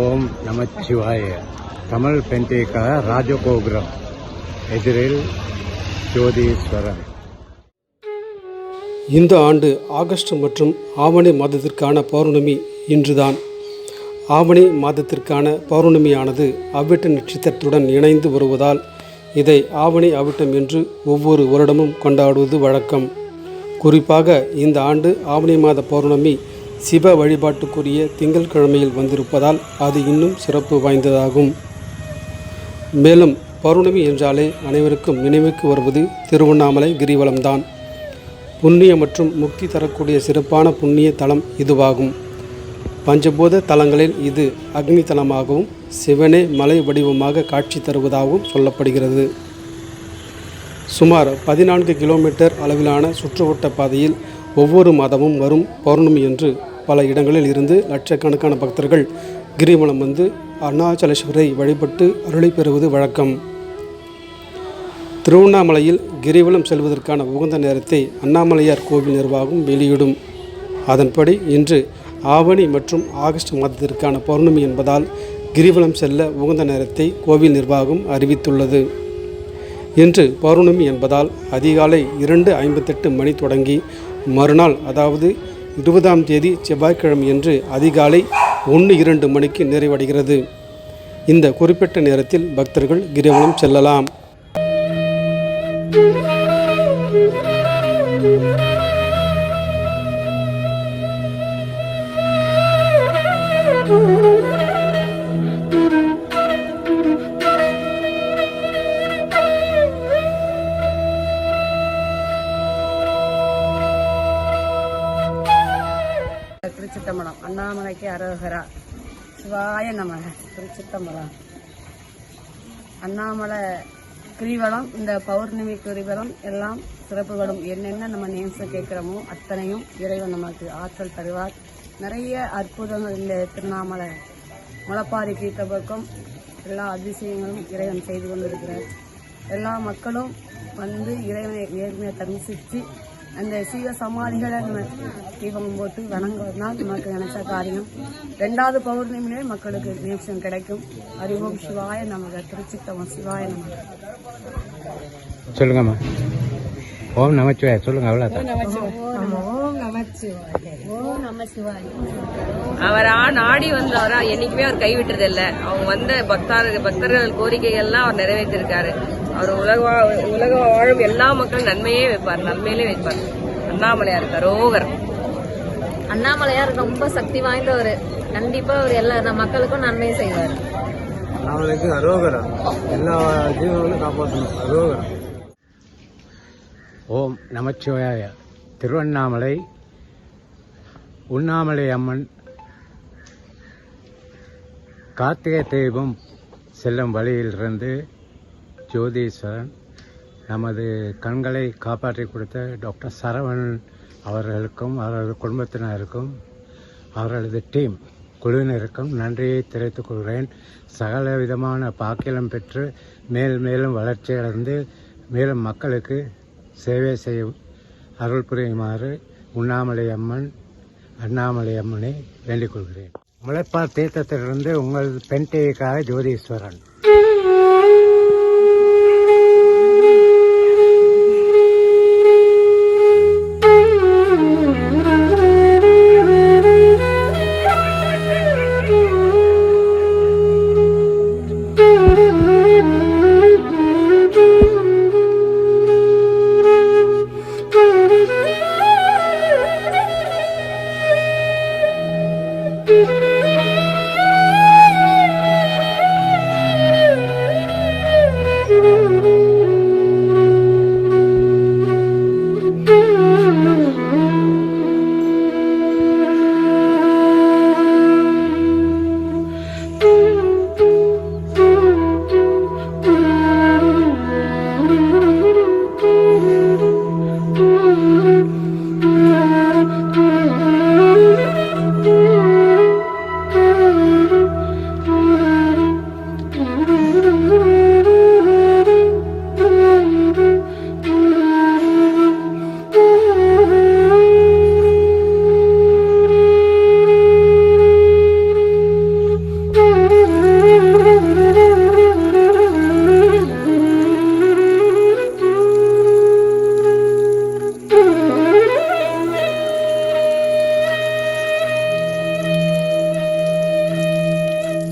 ஓம் நமச்சிவாய. தமிழ் பெண்டேக ராஜகோபுரம். எதிரில் ஜோதீஸ்வரன். இந்த ஆண்டு ஆகஸ்ட் மற்றும் ஆவணி மாதத்திற்கான பௌர்ணமி இன்றுதான். ஆவணி மாதத்திற்கான பௌர்ணமியானது அவ்விட்ட நட்சத்திரத்துடன் இணைந்து வருவதால் இதை ஆவணி அவிட்டம் என்று ஒவ்வொரு வருடமும் கொண்டாடுவது வழக்கம். குறிப்பாக இந்த ஆண்டு ஆவணி மாத பௌர்ணமி சிவ வழிபாட்டுக்குரிய திங்கட்கிழமையில் வந்திருப்பதால் அது இன்னும் சிறப்பு வாய்ந்ததாகும். மேலும் பௌர்ணமி என்றாலே அனைவருக்கும் நினைவுக்கு வருவது திருவண்ணாமலை கிரிவலம்தான். புண்ணிய மற்றும் முக்தி தரக்கூடிய சிறப்பான புண்ணிய தலம் இதுவாகும். பஞ்சபூத தலங்களில் இது அக்னி தலமாகவும் சிவனே மலை வடிவமாக காட்சி தருவதாகவும் சொல்லப்படுகிறது. சுமார் பதினான்கு கிலோமீட்டர் அளவிலான சுற்றுவட்ட பாதையில் ஒவ்வொரு மாதமும் வரும் பௌர்ணமி என்று பல இடங்களில் இருந்து லட்சக்கணக்கான பக்தர்கள் கிரிவலம் வந்து அருணாச்சலேஸ்வரை வழிபட்டு அருளை பெறுவது வழக்கம். திருவண்ணாமலையில் கிரிவலம் செல்வதற்கான உகந்த நேரத்தை அண்ணாமலையார் கோவில் நிர்வாகம் வெளியிடும். அதன்படி இன்று ஆவணி மற்றும் ஆகஸ்ட் மாதத்திற்கான பௌர்ணமி என்பதால் கிரிவலம் செல்ல உகந்த நேரத்தை கோவில் நிர்வாகம் அறிவித்துள்ளது. இன்று பௌர்ணமி என்பதால் அதிகாலை இரண்டு ஐம்பத்தெட்டு மணி தொடங்கி மறுநாள் அதாவது இருபதாம் தேதி செவ்வாய்க்கிழமை என்று அதிகாலை ஒன்று இரண்டு மணிக்கு நிறைவடைகிறது. இந்த குறிப்பிட்ட நேரத்தில் பக்தர்கள் கிரிவலம் செல்லலாம். திருச்சிட்டம்பலம் அண்ணாமலைக்கு அரோகரா. சிவாய நம திருச்சித்தம்பலம் அண்ணாமலை கிரிவலம் இந்த பௌர்ணமி கிரிவலம் எல்லாம் சிறப்புகளும் என்னென்ன நம்ம நேம்ஸை கேட்குறோமோ அத்தனையும் இறைவன் நமக்கு ஆற்றல் தருவார். நிறைய அற்புதங்கள் இந்த திருவண்ணாமலை முளப்பாரி தீர்த்த பக்கம் எல்லா அதிசயங்களும் இறைவன் செய்து கொண்டிருக்கிறார். எல்லா மக்களும் வந்து இறைவனை நேர்மையை தரிசித்து அந்த சீவ சமாதிகளை நம்ம தீபம் போட்டு வணங்குவதனால் நமக்கு நினைச்ச காரியம். ரெண்டாவது பௌர்ணமியிலே மக்களுக்கு நேசம் கிடைக்கும். அறிவோம் சிவாய நமக திருச்சித்தவம் சிவாய நமக. சொல்லுங்கம்மா. ஓம் நமச்சிவாய. சொல்லுங்க அவ்வளோதான் அவரா நாடி வந்தவரா என்னைக்குமே அவர் கைவிட்டது இல்ல அவங்க வந்த பக்தர்கள் பக்தர்கள் கோரிக்கைகள்லாம் அவர் நிறைவேற்றிருக்காரு. அவர் உலக உலக வாழும் எல்லா மக்களும் நன்மையே வைப்பார் நன்மையிலே வைப்பார். அண்ணாமலையார் கரோகர். அண்ணாமலையார் ரொம்ப சக்தி வாய்ந்தவர். கண்டிப்பா அவர் எல்லா மக்களுக்கும் நன்மை செய்வார். நாளைக்கு அரோகரா. எல்லா ஜீவங்களும் காப்பாற்றணும். அரோகரா. ஓம் நமச்சிவாய திருவண்ணாமலை உண்ணாமலை அம்மன். கார்த்திகை தீபம் செல்லும் வழியிலிருந்து ஜோதீஸ்வரன் நமது கண்களை காப்பாற்றி கொடுத்த டாக்டர் சரவணன் அவர்களுக்கும் அவரது குடும்பத்தினருக்கும் அவர்களது டீம் குழுவினருக்கும் நன்றியை தெரிவித்துக் கொள்கிறேன். சகல விதமான பாக்கிலம் பெற்று மேல் மேலும் வளர்ச்சியடைந்து மேலும் மக்களுக்கு சேவை செய்யும் அருள் புரியுமாறு உண்ணாமலை அம்மன் அண்ணாமலை அம்மனை வேண்டிக் கொள்கிறேன். முளைப்பார் தீர்த்தத்திலிருந்து உங்கள் பெண்டைக்காக ஜோதீஸ்வரன்.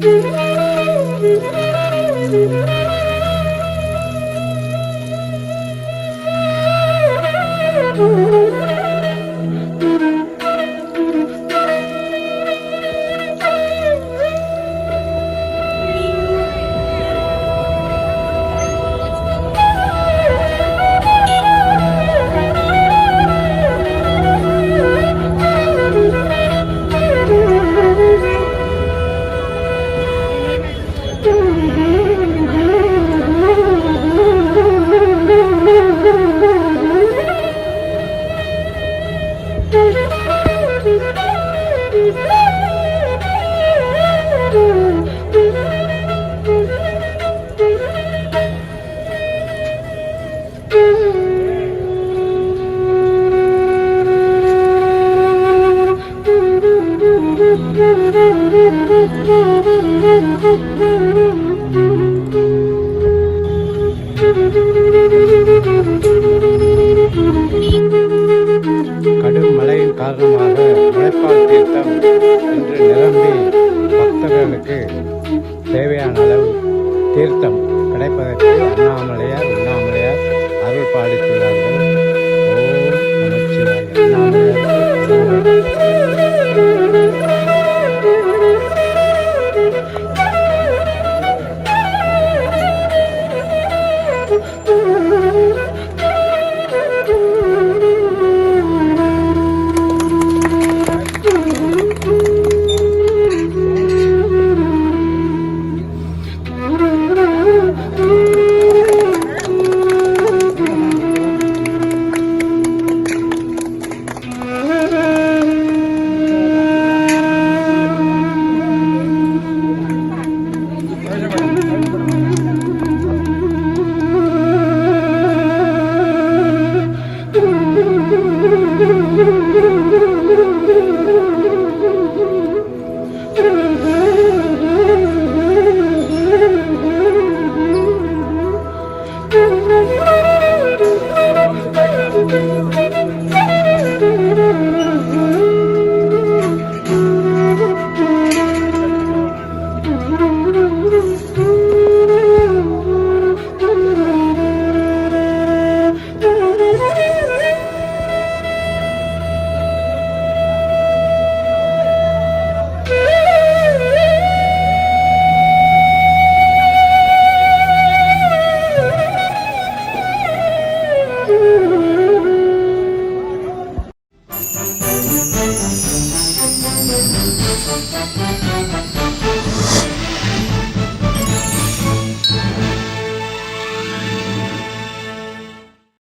Thank you. கடும் மழையின் காரணமாக முளைப்பால் தீர்த்தம் என்று நிரம்பி பக்தர்களுக்கு தேவையான அளவு தீர்த்தம் கிடைப்பதற்கு